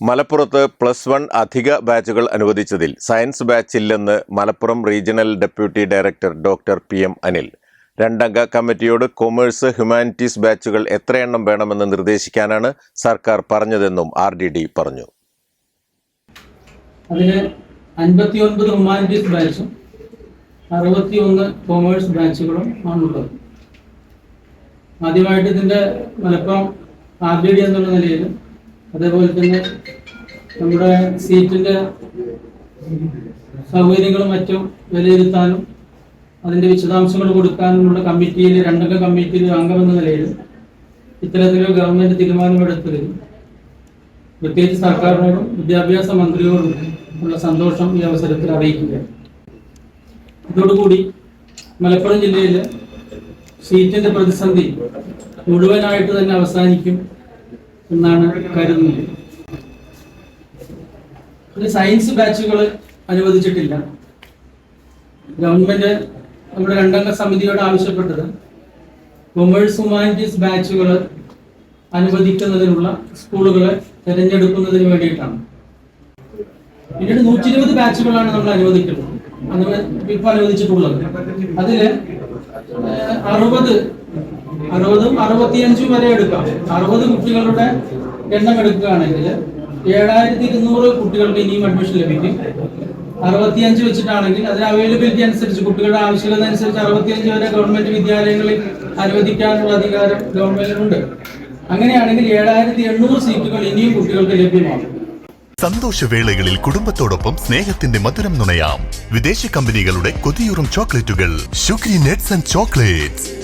മലപ്പുറത്ത് plus one അധിക ബാച്ചുകൾ അനുവദിച്ചതിൽ science ബാച്ചില്ലെന്ന് Malappuram regional deputy director doctor P M Anil. രണ്ടംഗ കമ്മിറ്റിയോട് കൊമേഴ്സ് ഹ്യൂമാനിറ്റീസ് ബാച്ചുകൾ എത്രയെണ്ണം വേണമെന്ന് നിർദ്ദേശിക്കാനാണ് സർക്കാർ പറഞ്ഞതെന്നും ആർ ഡി ഡി പറഞ്ഞു. അതിന് അൻപത്തി ഒൻപത് ഹ്യൂമാനിറ്റീസ് ബാച്ചും അറുപത്തി ഒന്ന് കൊമേഴ്സ് ബാച്ചുകളും ആണുള്ളത്. ആദ്യമായിട്ട് ഇതിന്റെ മലപ്പുറം ആർ ഡി ഡി എന്നുള്ള നിലയിൽ അതേപോലെ തന്നെ നമ്മുടെ സീറ്റിന്റെ സൗകര്യങ്ങളും മറ്റും വിലയിരുത്താനും അതിന്റെ വിശദാംശങ്ങൾ കൊടുക്കാനുമുള്ള കമ്മിറ്റിയിൽ രണ്ടംഗ കമ്മിറ്റിയിൽ അംഗമെന്ന നിലയിൽ ഇത്തരത്തിലൊരു ഗവൺമെന്റ് തീരുമാനമെടുത്തതിൽ പ്രത്യേകിച്ച് സർക്കാരിനോടും വിദ്യാഭ്യാസ മന്ത്രിയോടും ഉള്ള സന്തോഷം ഈ അവസരത്തിൽ അറിയിക്കുക ഇതോടുകൂടി മലപ്പുറം ജില്ലയിലെ സീറ്റിന്റെ പ്രതിസന്ധി മുഴുവനായിട്ട് തന്നെ അവസാനിക്കും. എന്നാണ് കരുതുന്നത്. ഒരു സയൻസ് ബാച്ചുകൾ അനുവദിച്ചിട്ടില്ല. ഗവൺമെന്റ് നമ്മുടെ രണ്ടംഗ സമിതിയോട് ആവശ്യപ്പെട്ടത് കൊമേഴ്സ് ഹ്യൂമാനിറ്റീസ് ബാച്ചുകൾ അനുവദിക്കുന്നതിനുള്ള സ്കൂളുകളെ തിരഞ്ഞെടുക്കുന്നതിന് വേണ്ടിയിട്ടാണ്. പിന്നീട് നൂറ്റി ഇരുപത് ബാച്ചുകളാണ് നമ്മൾ അനുവദിക്കുന്നത്. അനുവദിച്ചിട്ടുള്ളത്. ഏഹ്, അറുപത് അറുപതും അറുപത്തിയഞ്ചും വരെ എടുക്കാം. അറുപത് കുട്ടികളുടെ എണ്ണം എടുക്കുകയാണെങ്കിൽ ഏഴായിരത്തി ഇരുന്നൂറ് കുട്ടികൾക്ക് ഇനിയും അഡ്മിഷൻ ലഭിക്കും. അറുപത്തിയഞ്ച് വെച്ചിട്ടാണെങ്കിൽ അതിന് അവൈലബിലിറ്റി അനുസരിച്ച് കുട്ടികളുടെ ആവശ്യകത അനുസരിച്ച് അറുപത്തിയഞ്ച് വരെ ഗവൺമെന്റ് വിദ്യാലയങ്ങളിൽ അനുവദിക്കാനുള്ള അധികാരം ഗവൺമെന്റിനുണ്ട് അങ്ങനെയാണെങ്കിൽ ഏഴായിരത്തി എണ്ണൂറ് സീറ്റുകൾ ഇനിയും കുട്ടികൾക്ക് ലഭ്യമാകും. സന്തോഷവേളകളിൽ കുടുംബത്തോടൊപ്പം സ്നേഹത്തിന്റെ മധുരം നുണയാം. വിദേശ കമ്പനികളുടെ കൊതിയൂറും ചോക്ലേറ്റുകൾ. ഷുഗ്രി നെറ്റ്സ് and chocolates.